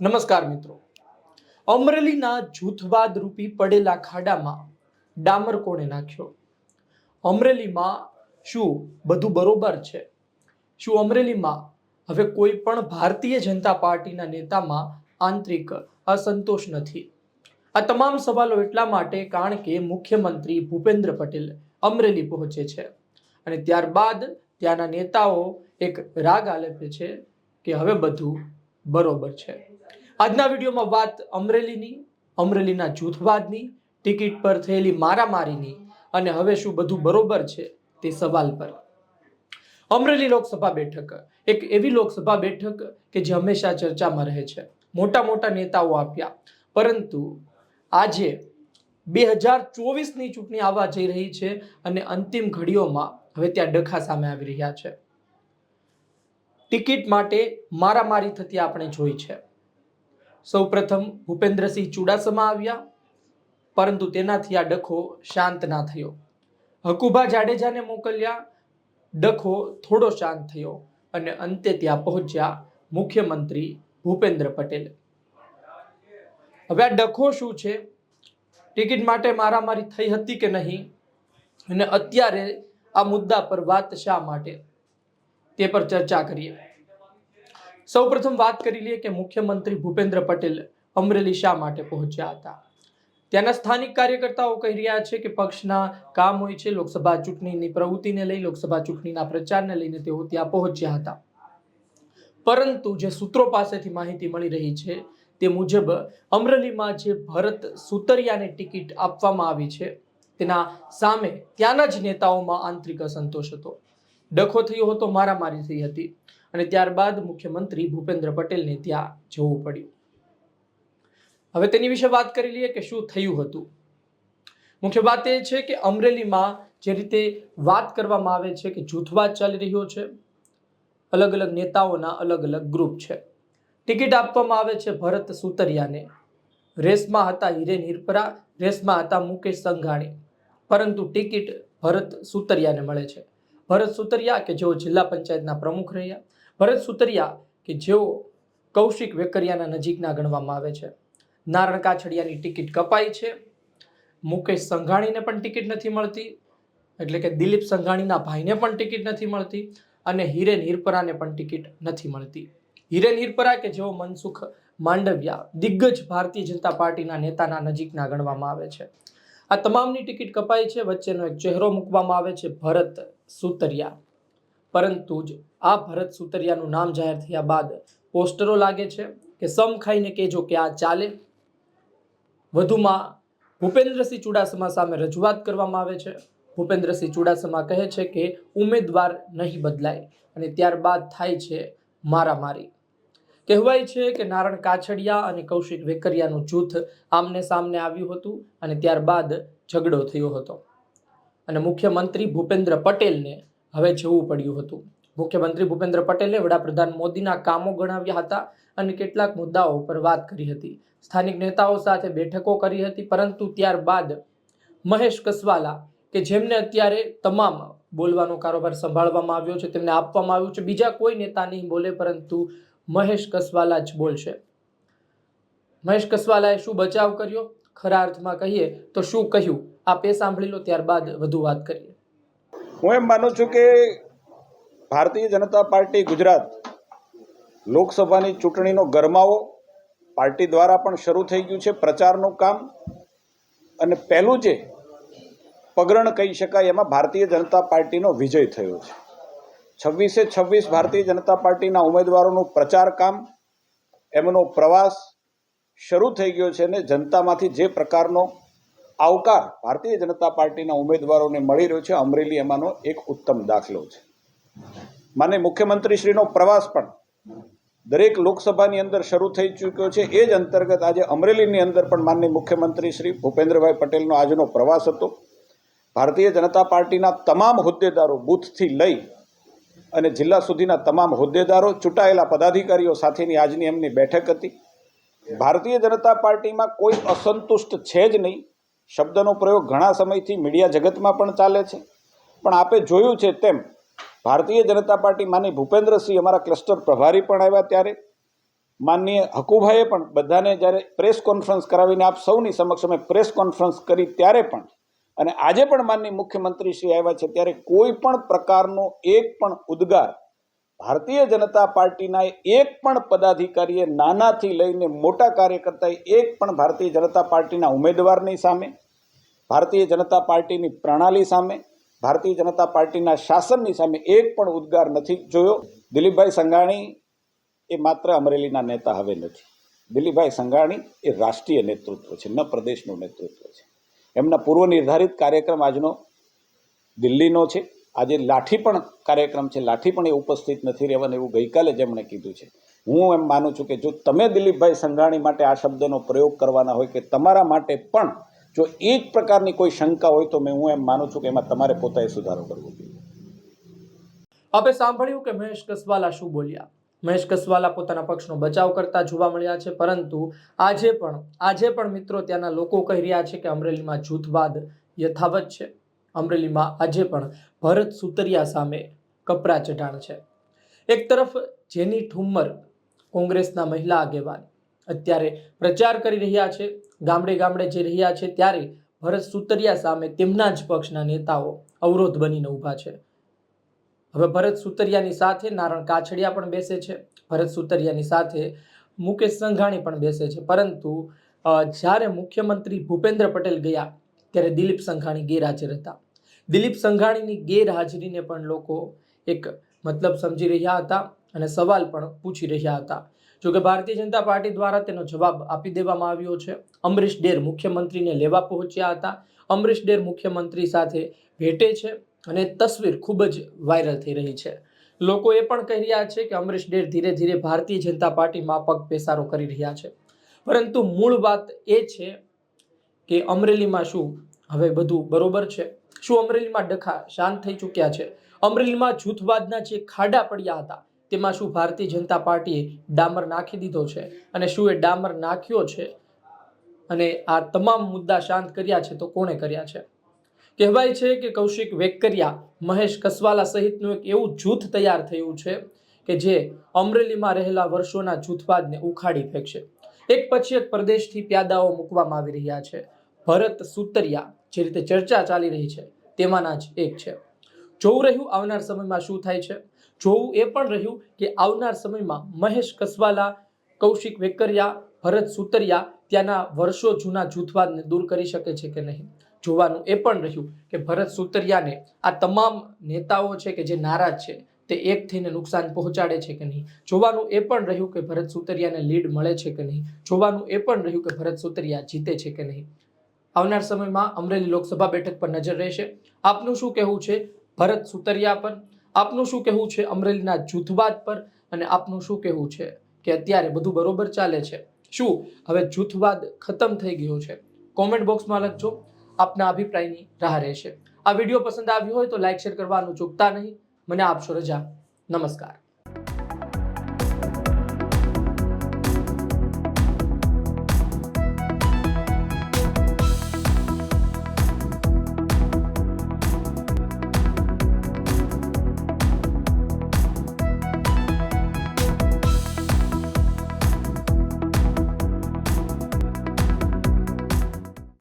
નમસ્કાર મિત્રો. અમરેલીના જૂથવાદ રૂપી પડેલા ખાડામાં ડામર કોણે નાખ્યો? અમરેલીમાં શું બધું બરોબર છે? શું અમરેલીમાં હવે કોઈ પણ ભારતીય જનતા પાર્ટીના નેતામાં આંતરિક અસંતોષ નથી? આ તમામ સવાલો એટલા માટે કારણ કે મુખ્યમંત્રી ભૂપેન્દ્ર પટેલ અમરેલી પહોંચે છે. અને ત્યારબાદ ત્યાંના નેતાઓ એક રાગ આલેપે છે કે હવે બધું બરોબર છે. આજના વિડીયોમાં વાત અમરેલીની, અમરેલીના જૂથવાદની, ટિકિટ પર થયેલી મારામારીની અને હવે શું બધું બરોબર છે તે સવાલ પર. અમરેલી લોકસભા બેઠક, એક એવી લોકસભા બેઠક કે જે હંમેશા ચર્ચામાં રહે છે. મોટા મોટા નેતાઓ આપ્યા. પરંતુ આજે બે હજાર ચોવીસની ચૂંટણી આવવા જઈ રહી છે અને અંતિમ ઘડીઓમાં હવે ત્યાં ડખા સામે આવી રહ્યા છે. ટિકિટ માટે મારામારી થતી આપણે જોઈ છે. સૌપ્રથમ ભૂપેન્દ્રસિંહ ચુડાસમા આવ્યા, પરંતુ તેનાથી આ ડખો શાંત ના થયો. હકુભા જાડેજાને મોકલ્યા, ડખો થોડો શાંત થયો અને અંતે ત્યાં પહોંચ્યા મુખ્યમંત્રી ભૂપેન્દ્ર પટેલ. હવે આ ડખો શું છે? ટિકિટ માટે મારામારી થઈ હતી કે નહીં? અને અત્યારે આ મુદ્દા પર વાત શા માટે? તે પર ચર્ચા કરીએ. સૌપ્રથમ વાત કરી લઈએ કે મુખ્યમંત્રી ભૂપેન્દ્ર પટેલ અમરેલી શા માટે પહોંચ્યા હતા? ત્યાંના સ્થાનિક કાર્યકર્તાઓ કહી રહ્યા છે કે પક્ષના કામ હોય છે લોકસભા ચૂંટણીની પ્રવૃત્તિને લઈ, લોકસભા ચૂંટણીના પ્રચારને લઈને તેઓ ત્યાં પહોંચ્યા હતા. પરંતુ જે સૂત્રો પાસેથી માહિતી મળી રહી છે તે મુજબ અમરેલીમાં જે ભરત સુતરિયાને ટિકિટ આપવામાં આવી છે તેના સામે ત્યાંના જ નેતાઓમાં આંતરિક અસંતોષ હતો. ડખો થયો હતો, મારામારી થઈ હતી અને ત્યારબાદ મુખ્યમંત્રી ભૂપેન્દ્ર પટેલને ત્યાં જવું પડ્યું. હવે તેની વિશે વાત કરી લઈએ કે શું થયું હતું. મુખ્ય વાત એ છે કે અમરેલીમાં જે રીતે વાત કરવામાં આવે છે કે જૂથવાદ ચાલી રહ્યો છે, અલગ અલગ નેતાઓના અલગ અલગ ગ્રુપ છે. ટિકિટ આપવામાં આવે છે ભરત સુતરિયાને. રેસમાં હતા હિરેન હિરપરા, રેસમાં હતા મુકેશ સંઘાણી. પરંતુ ટિકિટ ભરત સુતરિયાને મળે છે. ભરત સુતરિયા કે જેઓ જિલ્લા પંચાયતના પ્રમુખ રહ્યા. ભરત સુતરિયા કે જેઓ કૌશિક વેકરિયાના નજીકના ગણવામાં આવે છે. નારણ કાછડિયાની ટિકિટ કપાઈ છે. મુકેશ સંઘાણીને પણ ટિકિટ નથી મળતી. એટલે કે દિલીપ સંઘાણીના ભાઈને પણ ટિકિટ નથી મળતી અને હિરેન હિરપરાને પણ ટિકિટ નથી મળતી. હિરેન હિરપરા કે જેઓ મનસુખ માંડવિયા, દિગ્ગજ ભારતીય જનતા પાર્ટીના નેતાના નજીકના ગણવામાં આવે છે. આ તમામની ટિકિટ કપાઈ છે. વચ્ચેનો એક ચહેરો મૂકવામાં આવે છે. ભરત સુતરિયા. પરંતુ જ આ ભરત સુતરિયાનું નામ જાહેર થયા બાદ પોસ્ટરો લાગે છે કે સમ ખાઈને કહેજો કે આ ચાલે. વધુમાં ભૂપેન્દ્રસિંહ ચુડાસમા સામે રજૂઆત કરવામાં આવે છે. ભૂપેન્દ્રસિંહ ચુડાસમા કહે છે કે ઉમેદવાર નહીં બદલાય અને ત્યારબાદ થાય છે મારામારી. કહેવાય છે કે નારણ કાછડિયા અને કૌશિક વેકરિયાનું જૂથ આમને સામને આવ્યું હતું અને ત્યારબાદ ઝઘડો થયો હતો. અને મુખ્યમંત્રી ભૂપેન્દ્ર પટેલને હવે જવું પડ્યું હતું. મુખ્યમંત્રી ભૂપેન્દ્ર પટેલે વડાપ્રધાન મોદીના કામો ગણાવ્યા હતા અને કેટલાક મુદ્દાઓ પર વાત કરી હતી. સ્થાનિક નેતાઓ સાથે બેઠકો કરી હતી, પરંતુ ત્યારબાદ મહેશ કસવાલા, કે જેમને અત્યારે તમામ બોલવાનો કારોબાર સંભાળવામાં આવ્યો છે, તેમને આપવામાં આવ્યું છે. બીજા કોઈ નેતા નહીં બોલે, પરંતુ મહેશ કસવાલા જ બોલશે. મહેશ કસવાલાએ શું બચાવ કર્યો? ખરા અર્થમાં કહીએ તો શું કહ્યું? આપે સાંભળી લો, ત્યારબાદ વધુ વાત કરીએ. હું એમ માનું છું કે ભારતીય જનતા પાર્ટી ગુજરાત લોકસભાની ચૂંટણીનો ગરમાવો પાર્ટી દ્વારા પણ શરૂ થઈ ગયું છે, પ્રચારનું કામ. અને પહેલું જે પગરણ કહી શકાય, એમાં ભારતીય જનતા પાર્ટીનો વિજય થયો છે. છવ્વીસે છવ્વીસ ભારતીય જનતા પાર્ટીના ઉમેદવારોનું પ્રચાર કામ, એમનો પ્રવાસ શરૂ થઈ ગયો છે અને જનતામાંથી જે પ્રકારનો આવકાર ભારતીય જનતા પાર્ટીના ઉમેદવારોને મળી રહ્યો છે, અમરેલી એમાંનો એક ઉત્તમ દાખલો છે. માને મુખ્યમંત્રીશ્રીનો પ્રવાસ પણ દરેક લોકસભાની અંદર શરૂ થઈ ચૂક્યો છે. એ જ અંતર્ગત આજે અમરેલીની અંદર પણ માનનીય મુખ્યમંત્રી શ્રી ભૂપેન્દ્રભાઈ પટેલનો આજનો પ્રવાસ હતો. ભારતીય જનતા પાર્ટીના તમામ હોદ્દેદારો બૂથથી લઈ અને જિલ્લા સુધીના તમામ હોદ્દેદારો, ચૂંટાયેલા પદાધિકારીઓ સાથેની આજની એમની બેઠક હતી. ભારતીય જનતા પાર્ટીમાં કોઈ અસંતુષ્ટ છે જ નહીં. શબ્દનો પ્રયોગ ઘણા સમયથી મીડિયા જગતમાં પણ ચાલે છે. પણ આપે જોયું છે તેમ, ભારતીય જનતા પાર્ટી માની ભૂપેન્દ્રસિંહ અમારા ક્લસ્ટર પ્રભારી પણ આવ્યા ત્યારે. માનનીય હકુભાઈએ પણ બધાને જ્યારે પ્રેસ કોન્ફરન્સ કરાવીને આપ સૌની સમક્ષ અમે પ્રેસ કોન્ફરન્સ કરી ત્યારે પણ, અને આજે પણ માનનીય મુખ્યમંત્રી શ્રી આવ્યા છે ત્યારે કોઈ પણ પ્રકારનો એક પણ ઉદ્ગાર ભારતીય જનતા પાર્ટીના એક પણ પદાધિકારીએ નાનાથી લઈને મોટા કાર્યકર્તાએ એક પણ ભારતીય જનતા પાર્ટીના ઉમેદવારની સામે, ભારતીય જનતા પાર્ટીની પ્રણાલી સામે, ભારતીય જનતા પાર્ટીના શાસનની સામે એક પણ ઉદ્ગાર નથી જોયો. દિલીપભાઈ સંઘાણી એ માત્ર અમરેલીના નેતા હવે નથી. દિલીપભાઈ સંઘાણી એ રાષ્ટ્રીય નેતૃત્વ છે, ન પ્રદેશનું નેતૃત્વ છે. એમના પૂર્વ નિર્ધારિત કાર્યક્રમ આજનો દિલ્હીનો છે. આજે લાઠી પણ કાર્યક્રમ છે, લાઠી પણ એ ઉપસ્થિત નથી રહેવાનું એવું ગઈકાલે જ એમણે કીધું છે. હું એમ માનું છું કે જો તમે દિલીપભાઈ સંઘાણી માટે આ શબ્દનો પ્રયોગ કરવાના હોય કે તમારા માટે પણ જો એક પ્રકારની કોઈ શંકા હોય તો મેં હું એમ માનું છું કે એમાં તમારે પોતાએ સુધારો કરવો જોઈએ. આપણે સાંભળ્યું કે મહેશ કસવાલા શું બોલ્યા? મહેશ કસવાલા પોતાના પક્ષનો બચાવ કરતા જોવા મળ્યા છે, પરંતુ આજે પણ આજે પણ મિત્રો ત્યાંના લોકો કહી રહ્યા છે કે અમરેલીમાં જૂથવાદ યથાવત છે. અમરેલીમાં આજે પણ ભરત સુતરિયા સામે કપરા ચઢાણ છે. એક તરફ જેની ઠુમ્મર કોંગ્રેસના મહિલા આગેવાન અત્યારે પ્રચાર કરી રહ્યા છે, ગામડે ગામડે જઈ રહ્યા છે, ત્યારે ભરત સુતરિયા સામે તેમના જ પક્ષના નેતાઓ અવરોધ બનીને ઊભા છે. હવે ભરત સુતરિયાની સાથે નારણ કાછડિયા પણ બેસે છે, ભરત સુતરિયાની સાથે મુકેશ સંઘાણી પણ બેસે છે, પરંતુ જ્યારે મુખ્યમંત્રી ભૂપેન્દ્ર પટેલ ગયા ત્યારે દિલીપ સંઘાણી ગેરહાજર હતા. દિલીપ સંઘાણીની ગેરહાજરીને પણ લોકો એક મતલબ સમજી રહ્યા હતા અને સવાલ પણ પૂછી રહ્યા હતા. જોકે ભારતીય જનતા પાર્ટી દ્વારા તેનો જવાબ આપી દેવામાં આવ્યો છે. અમરીશ ડેર મુખ્યમંત્રીને લેવા પહોંચ્યા હતા. અમરીશ ડેર મુખ્યમંત્રી સાથે ભેટે છે અને તસવીર ખૂબ જ વાયરલ થઈ રહી છે. લોકો એ પણ કહી રહ્યા છે કે અમરીશ ડેર ધીરે ધીરે ભારતીય જનતા પાર્ટીમાં પગ પેસારો કરી રહ્યા છે. પરંતુ મૂળ વાત એ છે કે અમરેલીમાં શું? હવે બધું બરોબર છે? શું અમરેલીમાં ડખા શાંત થઈ ચૂક્યા છે? અમરેલીમાં જૂથવાદના જે ખાડા પડ્યા હતા, તેમાં શું ભારતીય જનતા પાર્ટીએ ડામર નાખી દીધો છે? અને શું એ ડામર નાખ્યો છે? અને આ તમામ મુદ્દા શાંત કર્યા છે તો કોણે કર્યા છે? કહેવાય છે કે કૌશિક વેકરિયા મહેશ કસવાલા સહિતનું એક એવું જૂથ તૈયાર થયું છે કે જે અમરેલીમાં રહેલા વર્ષોના જૂથવાદને ઉખાડી ફેંકશે. એક પછી એક પ્રદેશથી પ્યાદાઓ મૂકવામાં આવી રહ્યા છે. ભરત સુતરિયા જે રીતે ચર્ચા ચાલી રહી છે, તેમાંના જ એક છે. જોવું રહ્યું આવનાર સમયમાં શું થાય છે? જોવું એ પણ રહ્યું કે આવનાર સમયમાં મહેશ કસવાલા, કૌશિક વેકરિયા, ભરત સુતરિયા ત્યાંના વર્ષો જૂના જૂથવાદને દૂર કરી શકે છે કે નહીં? જોવાનું એ પણ રહ્યું કે ભરત સુતરિયાને આ તમામ નેતાઓ છે કે જે નારાજ છે, તે એક થઈને નુકસાન પહોંચાડે છે કે નહીં? જોવાનું એ પણ રહ્યું કે ભરત સુતરિયાને લીડ મળે છે કે નહીં? જોવાનું એ પણ રહ્યું કે ભરત સુતરિયા જીતે છે કે નહીં? આવનાર સમયમાં અમરેલી લોકસભા બેઠક પર નજર રહેશે. આપનું શું કહેવું છે ભરત સુતરિયા પર? આપનું શું કહેવું છે અમરેલીના જૂથવાદ પર? અને આપનું શું કહેવું છે કે અત્યારે બધું બરોબર ચાલે છે? શું હવે જૂથવાદ ખતમ થઈ ગયો છે? કોમેન્ટ બોક્સમાં લખજો. આપના અભિપ્રાયની રાહ રહેશે. આ વીડિયો પસંદ આવ્યો હોય તો લાઇક શેર કરવાનું ચૂકતા નહીં. મને આપશો રજા. નમસ્કાર.